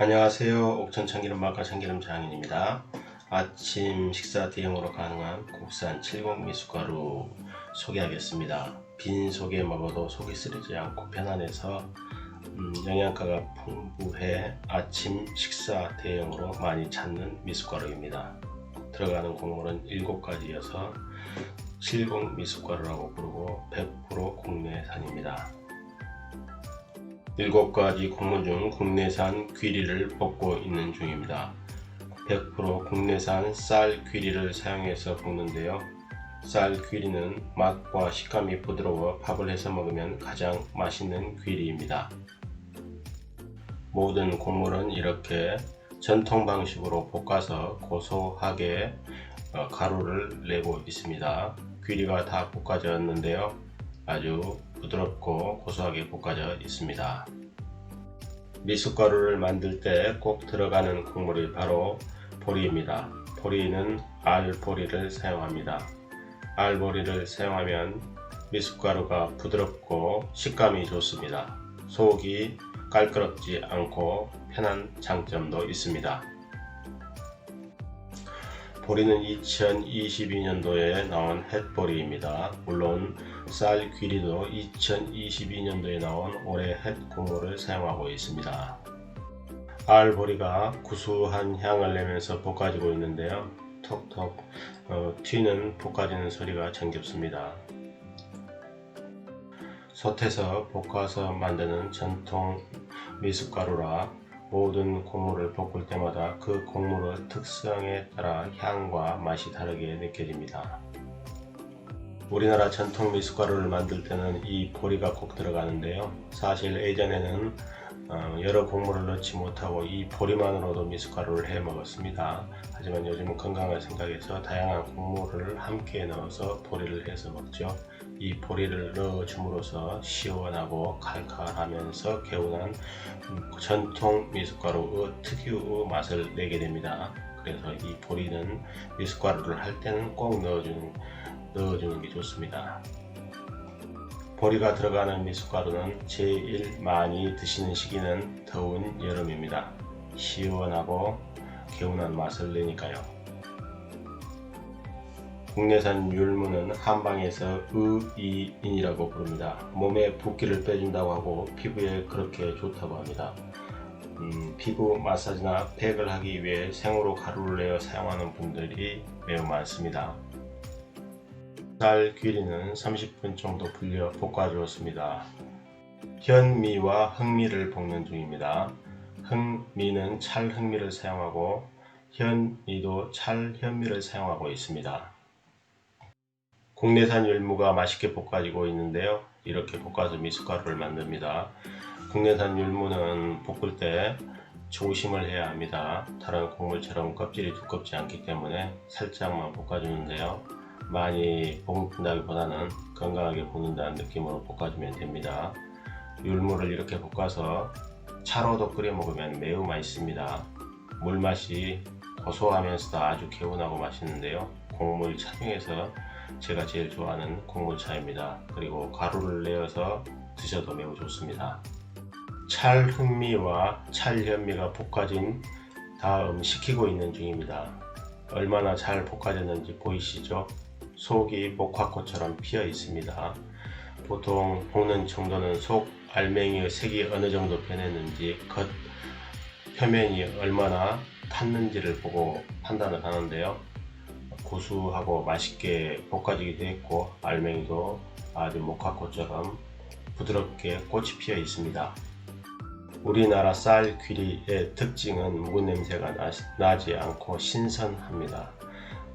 안녕하세요. 옥천 참기름 맛과 참기름 장인입니다. 아침 식사 대용으로 가능한 국산 70 미숫가루 소개하겠습니다. 빈 속에 먹어도 속이 쓰리지 않고 편안해서 음, 영양가가 풍부해 아침 식사 대용으로 많이 찾는 미숫가루입니다. 들어가는 곡물은 7가지여서 70 미숫가루라고 부르고 100% 국내산입니다. 일곱 가지 곡물 중 국내산 귀리를 볶고 있는 중입니다. 100% 국내산 쌀 귀리를 사용해서 볶는데요. 쌀 귀리는 맛과 식감이 부드러워 밥을 해서 먹으면 가장 맛있는 귀리입니다. 모든 곡물은 이렇게 전통 방식으로 볶아서 고소하게 어, 가루를 내고 있습니다. 귀리가 다 볶아졌는데요. 아주 부드럽고 고소하게 볶아져 있습니다. 미숫가루를 만들 때 꼭 들어가는 곡물이 바로 보리입니다. 보리는 알보리를 사용합니다. 알보리를 사용하면 미숫가루가 부드럽고 식감이 좋습니다. 속이 깔끄럽지 않고 편한 장점도 있습니다. 보리는 2022년도에 나온 햇보리입니다. 물론 쌀 귀리도 2022년도에 나온 올해 햇 곡물을 사용하고 있습니다. 알보리가 구수한 향을 내면서 볶아지고 있는데요. 톡톡 어, 튀는 볶아지는 소리가 정겹습니다. 솥에서 볶아서 만드는 전통 미숫가루라 모든 곡물을 볶을 때마다 그 곡물의 특성에 따라 향과 맛이 다르게 느껴집니다. 우리나라 전통 미숫가루를 만들 때는 이 보리가 꼭 들어가는데요. 사실 예전에는 어, 여러 곡물을 넣지 못하고 이 보리만으로도 미숫가루를 해 먹었습니다. 하지만 요즘은 건강을 생각해서 다양한 곡물을 함께 넣어서 보리를 해서 먹죠. 이 보리를 넣어줌으로써 시원하고 칼칼하면서 개운한 음, 전통 미숫가루의 특유의 맛을 내게 됩니다. 그래서 이 보리는 미숫가루를 할 때는 꼭 넣어주는, 넣어주는 게 좋습니다. 보리가 들어가는 미숫가루는 제일 많이 드시는 시기는 더운 여름입니다. 시원하고 개운한 맛을 내니까요. 국내산 율무는 한방에서 의이인이라고 부릅니다. 몸에 붓기를 빼준다고 하고 피부에 그렇게 좋다고 합니다. 음, 피부 마사지나 팩을 하기 위해 생으로 가루를 내어 사용하는 분들이 매우 많습니다. 쌀 귀리는 30분 정도 불려 볶아주었습니다. 현미와 흑미를 볶는 중입니다. 흑미는 찰 흑미를 사용하고 현미도 찰 현미를 사용하고 있습니다. 국내산 율무가 맛있게 볶아지고 있는데요. 이렇게 볶아서 미숫가루를 만듭니다. 국내산 율무는 볶을 때 조심을 해야 합니다. 다른 곡물처럼 껍질이 두껍지 않기 때문에 살짝만 볶아주는데요. 많이 볶는다기보다는 건강하게 볶는다는 느낌으로 볶아주면 됩니다. 율무를 이렇게 볶아서 차로도 끓여 먹으면 매우 맛있습니다. 물맛이 고소하면서도 아주 개운하고 맛있는데요. 차 중에서 제가 제일 좋아하는 곡물차입니다. 그리고 가루를 내어서 드셔도 매우 좋습니다. 찰흑미와 찰현미가 볶아진 다음 식히고 있는 중입니다. 얼마나 잘 볶아졌는지 보이시죠? 속이 목화꽃처럼 피어 있습니다. 보통 볶는 정도는 속 알맹이의 색이 어느 정도 변했는지 겉 표면이 얼마나 탔는지를 보고 판단을 하는데요. 고수하고 맛있게 볶아지기도 했고 알맹이도 아주 목화꽃처럼 부드럽게 꽃이 피어 있습니다. 우리나라 쌀 귀리의 특징은 묵은 냄새가 나, 나지 않고 신선합니다.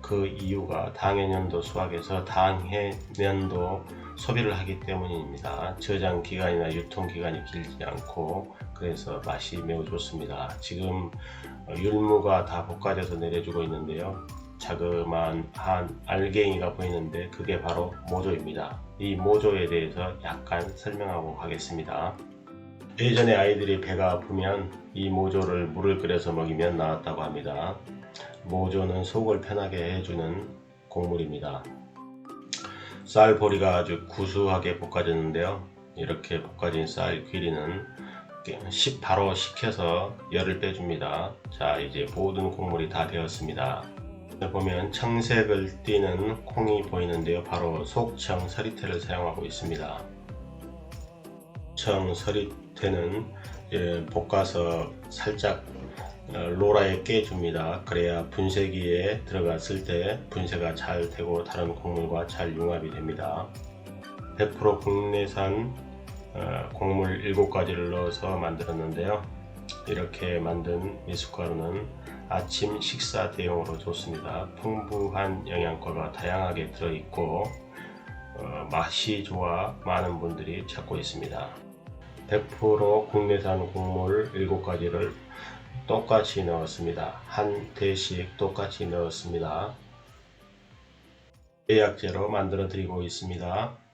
그 이유가 당해년도 수확에서 당해년도 소비를 하기 때문입니다. 저장 기간이나 유통 기간이 길지 않고 그래서 맛이 매우 좋습니다. 지금 율무가 다 볶아져서 내려주고 있는데요. 자그마한 한 알갱이가 보이는데 그게 바로 모조입니다. 이 모조에 대해서 약간 설명하고 가겠습니다. 예전에 아이들이 배가 아프면 이 모조를 물을 끓여서 먹이면 나았다고 합니다. 모조는 속을 편하게 해주는 곡물입니다. 쌀 보리가 아주 구수하게 볶아졌는데요. 이렇게 볶아진 쌀 귀리는 식 바로 식혀서 열을 빼줍니다. 자 이제 모든 곡물이 다 되었습니다. 보면 청색을 띠는 콩이 보이는데요. 바로 속청 서리태를 사용하고 있습니다. 청 서리태는 예, 볶아서 살짝 어, 로라에 깨줍니다. 그래야 분쇄기에 들어갔을 때 분쇄가 잘 되고 다른 곡물과 잘 융합이 됩니다. 100% 국내산 어, 곡물 7가지를 넣어서 만들었는데요. 이렇게 만든 미숫가루는 아침 식사 대용으로 좋습니다. 풍부한 영양가가 다양하게 들어있고 어, 맛이 좋아 많은 분들이 찾고 있습니다. 100% 국내산 곡물 7가지를 똑같이 넣었습니다. 한 대씩 똑같이 넣었습니다. 예약제로 만들어 드리고 있습니다.